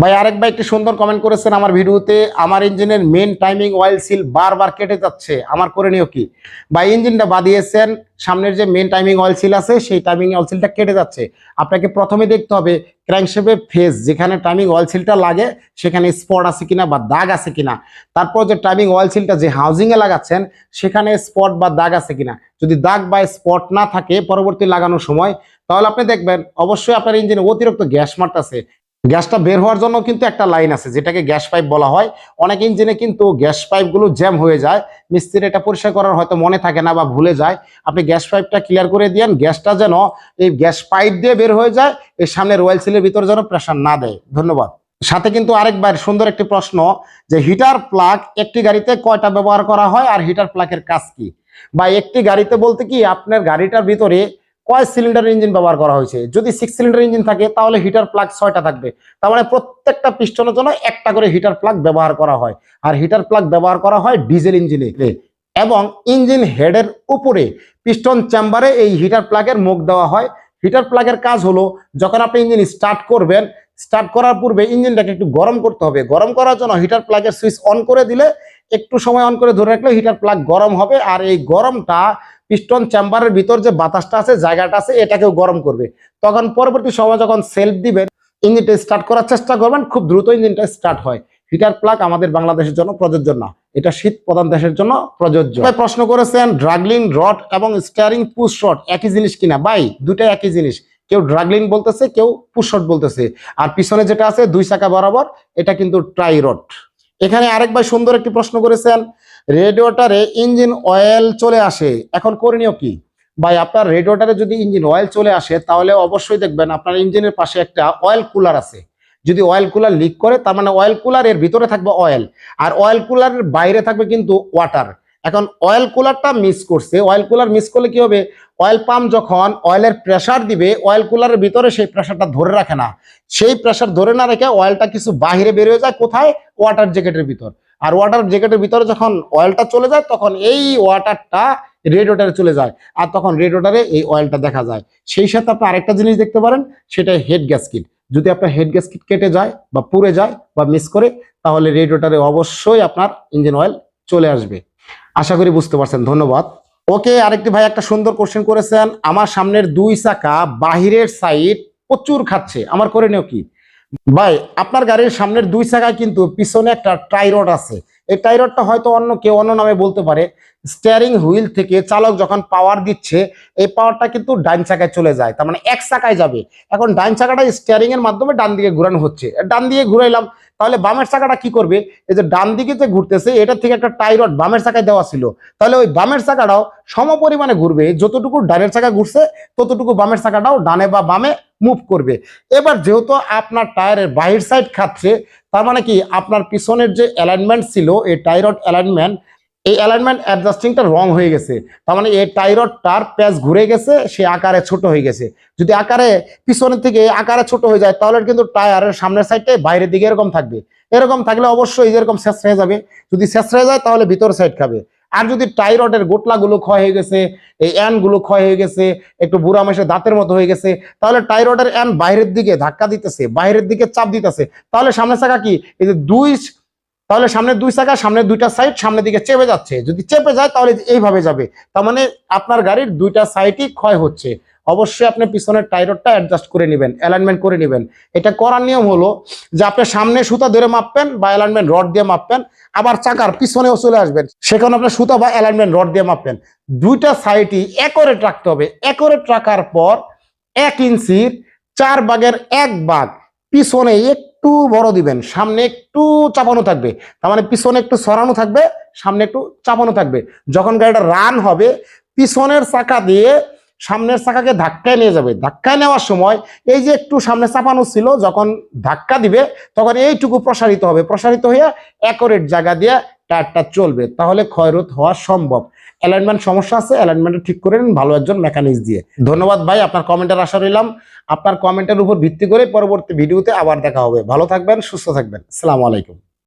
ভাই, আরেক ভাই একটি সুন্দর কমেন্ট করেছেন আমার ভিডিওতে, আমার ইঞ্জিনের মেন টাইমিং অয়েল সিল বারবার কেটে যাচ্ছে, আমার করে নিও কি? বা ইঞ্জিনটা বাদিয়েছেন সামনের যে মেন টাইমিং অয়েল সিল আছে, সেই টাইমিং অয়েল সিলটা কেটে যাচ্ছে। আপনাকে প্রথমে দেখতে হবে ক্র্যাঙ্কশেপে ফেস যেখানে টাইমিং অয়েল সিলটা লাগে, সেখানে স্পট আছে কিনা বা দাগ আছে কিনা। তারপর যে টাইমিং অয়েল সিলটা যে হাউজিংয়ে লাগাচ্ছেন, সেখানে স্পট বা দাগ আছে কিনা। যদি দাগ বা স্পট না থাকে পরবর্তী লাগানোর সময়, তাহলে আপনি দেখবেন, অবশ্যই আপনার ইঞ্জিনে অতিরিক্ত গ্যাস মারতেছে গ্যাসটা বের হওয়ার জন্য কিন্তু একটা লাইন আছে, যেটাকে গ্যাস পাইপ বলা হয়। অনেক ইঞ্জিনে কিন্তু গ্যাস পাইপগুলো জ্যাম হয়ে যায়। মিস্ত্রি এটা পরিষ্কার করার হয়তো মনে থাকে না বা ভুলে যায়। আপনি গ্যাস পাইপটা ক্লিয়ার করে দিয়েন, গ্যাসটা যেন এই গ্যাস পাইপ দিয়ে বের হয়ে যায়, এই সামনের ওয়েল সিলের ভিতরে যেন প্রেশার না দেয়। ধন্যবাদ। সাথে কিন্তু আরেকবার সুন্দর একটি প্রশ্ন যে হিটার প্লাগ একটি গাড়িতে কয়টা ব্যবহার করা হয় আর হিটার প্লাগের কাজ কি? বা একটি গাড়িতে বলতে কি আপনার গাড়িটার ভিতরে কয় সিলিন্ডার ইঞ্জিন ব্যবহার করা হয়েছে? যদি সিক্স সিলিন্ডার ইঞ্জিন থাকে, তাহলে হিটার প্লাগ ছয়টা থাকবে। তার মানে প্রত্যেকটা পিস্টনের জন্য একটা করে হিটার প্লাগ ব্যবহার করা হয়। আর হিটার প্লাগ ব্যবহার করা হয় ডিজেল ইঞ্জিনে। এবং ইঞ্জিন হেডের উপরে পিস্টন চেম্বারে এই হিটার প্লাগের মুখ দেওয়া হয়। হিটার প্লাগের কাজ হলো, যখন আপনি ইঞ্জিন স্টার্ট করবেন স্টার্ট করার পূর্বে ইঞ্জিনটাকে একটু গরম করতে হবে। গরম করার জন্য হিটার প্লাগের সুইচ অন করে দিলে, একটু সময় অন করে ধরে রাখলে হিটার প্লাগ গরম হবে। আর এই গরমটা পিস্টন চেম্বারের ভিতর যে বাতাসটা আছে, জায়গাটা আছে, এটাকেও গরম করবে। তখন পরবর্তী সময় যখন সেলফ দিবেন ইঞ্জিনটা স্টার্ট করার চেষ্টা করবেন, খুব দ্রুত ইঞ্জিনটা স্টার্ট হয়। হিটার প্লাগ আমাদের বাংলাদেশের জন্য প্রযোজ্য না। এটা শীত প্রধান দেশের জন্য প্রযোজ্য। প্রশ্ন করেছেন ড্রাগলিং রড এবং স্টিয়ারিং পুশ রড একই জিনিস কিনা? ভাই দুইটা একই জিনিস। কেউ ড্রাগলিং বলতেছে, কেউ পুশ রড বলতেছে। আর পিছনে যেটা আছে, দুই চাকা বরাবর, এটা কিন্তু ট্রাই রড এখানে আরেক ভাই সুন্দর একটি প্রশ্ন করেছেন রেডিওটারে ইঞ্জিন অয়েল চলে আসে, এখন করণীয় কি? ভাই, আপনার রেডিওটারে যদি ইঞ্জিন অয়েল চলে আসে, তাহলে অবশ্যই দেখবেন আপনার ইঞ্জিনের পাশে একটা অয়েল কুলার আছে। যদি অয়েল কুলার লিক করে, তার মানে অয়েল কুলারের ভিতরে থাকবে অয়েল, আর অয়েল কুলারের বাইরে থাকবে কিন্তু ওয়াটার। এখন অয়েল কুলারটা মিস করছে। অয়েল কুলার মিস করলে কি হবে? অয়েল পাম্প যখন অয়েলের প্রেসার দিবে অয়েল কুলারের ভিতরে সেই প্রেসারটা ধরে রাখে না। সেই প্রেসার ধরে না রেখে অয়েলটা কিছু বাহিরে বেরিয়ে যায়, কোথায়? ওয়াটার জ্যাকেটের ভিতর। আর ওয়াটার জ্যাকেটের ভিতরে যখন অয়েলটা চলে যায়, তখন এই ওয়াটারটা রেডিওটারে চলে যায়। আর তখন রেডিওটারে এই অয়েলটা দেখা যায়। সেই সাথে আপনি আরেকটা জিনিস দেখতে পারেন, সেটা হেড গ্যাসকিট যদি আপনার হেড গ্যাসকিট কেটে যায় বা পুড়ে যায় বা মিস করে, তাহলে রেডিওটারে অবশ্যই আপনার ইঞ্জিন অয়েল চলে আসবে। আশা করি বুঝতে পারছেন, ধন্যবাদ। ওকে, আরেকটি ভাই একটা সুন্দর কোশ্চেন করেছেন, আমার সামনের দুই চাকা বাহিরের সাইড প্রচুর খাচ্ছে, আমার করে করণীয় কি? ভাই, আপনার গাড়ির সামনের দুই চাকায় কিন্তু পিছনে একটা টাইরড আছে। এই টাইরডটা হয়তো অন্য কেউ অন্য নামে বলতে পারে। স্টিয়ারিং হুইল থেকে চালক যখন পাওয়ার দিচ্ছে, এই পাওয়ারটা কিন্তু ডান চাকায় চলে যায়। তার মানে এক চাকায় যাবে। এখন ডান চাকাটা স্টিয়ারিং এর মাধ্যমে ডান দিকে ঘুরানো হচ্ছে। ডান দিকে ঘুরাইলাম, তাহলে বামের চাকাটা কি করবে? এই যে ডান দিকে যে ঘুরতেছে, এটা থেকে একটা টাইরড বামের চাকায় দেওয়া ছিল। তাহলে ওই বামের চাকাটাও সম পরিমাণে ঘুরবে। যতটুকু ডানের চাকা ঘুরছে, ততটুকু বামের চাকাটাও ডানে বা বামে মুভ করবে। এবার যেহেতু আপনার টায়ারের বাহির সাইড খাচ্ছে, তার মানে কি আপনার পিছনের যে অ্যালাইনমেন্ট ছিল, এই টাইরড অ্যালাইনমেন্ট এই অ্যালাইনমেন্ট অ্যাডজাস্টিংটা রং হয়ে গেছে। তার মানে এই টাইরডটার প্যাচ ঘুরে গেছে, সে আকারে ছোট হয়ে গেছে। যদি আকারে পিছনের থেকে আকারে ছোট হয়ে যায়, তাহলে কিন্তু টায়ারের সামনের সাইডটাই বাইরের দিকে এরকম থাকবে। এরকম থাকলে অবশ্যই এরকম শেষ হয়ে যাবে। যদি শেষ হয়ে যায়, তাহলে ভিতর সাইড খাবে। আর যদি টাইরডের গোটলাগুলো ক্ষয় হয়ে গেছে, এই অ্যানগুলো ক্ষয় হয়ে গেছে, একটু বুড়া মেশে দাঁতের মতো হয়ে গেছে, তাহলে টাইরডের অ্যান বাইরের দিকে ধাক্কা দিতেছে, বাইরের দিকে চাপ দিতেছে। তাহলে সামনে থাকা কি? এই যে দুই তাহলে সামনে দুই চাকা, সামনে দুইটা সাইড সামনের দিকে চেপে যাচ্ছে। যদি চেপে যায়, তাহলে এইভাবে যাবে। তার মানে আপনার গাড়ির দুইটা সাইডই ক্ষয় হচ্ছে। অবশ্যই আপনি পিছনের টাইরটা অ্যাডজাস্ট করে নেবেন অ্যালাইনমেন্ট করে নেবেন। এটা করার নিয়ম হলো যে আপনি সামনে সুতা ধরে মাপবেন বা অ্যালাইনমেন্ট রড দিয়ে মাপবেন, আবার চাকার পিছনেও চলে আসবেন। সেখানে আপনার সুতা বা অ্যালাইনমেন্ট রড দিয়ে মাপবেন। দুইটা সাইডই একরেট রাখতে হবে। একরেট রাখার পর এক ইঞ্চির চার ভাগের এক ভাগ পিছনে একটু বড় দিবেন, সামনে একটু চাপানো থাকবে। তার মানে পিছনে একটু সরানো থাকবে, সামনে একটু চাপানো থাকবে। যখন গাড়িটা রান হবে, পিছনের চাকা দিয়ে সামনের চাকাকে ধাক্কায় নিয়ে যাবে। ধাক্কায় নেওয়ার সময় এই যে একটু সামনে চাপানো ছিল, যখন ধাক্কা দিবে, তখন এইটুকু প্রসারিত হবে। প্রসারিত হয়ে একরেট জায়গা দিয়ে টায়ারটা চলবে। তাহলে ক্ষয়রোধ হওয়া সম্ভব। অ্যালাইনমেন্ট সমস্যা আছে, অ্যালাইনমেন্টটা ঠিক করে নিন, ভালো একজন মেকানিক দিয়ে। ধন্যবাদ ভাই, আপনার কমেন্টের আশা রইলাম। আপনার কমেন্টের উপর ভিত্তি করে পরবর্তী ভিডিওতে আবার দেখা হবে। ভালো থাকবেন, সুস্থ থাকবেন। সালামু আলাইকুম।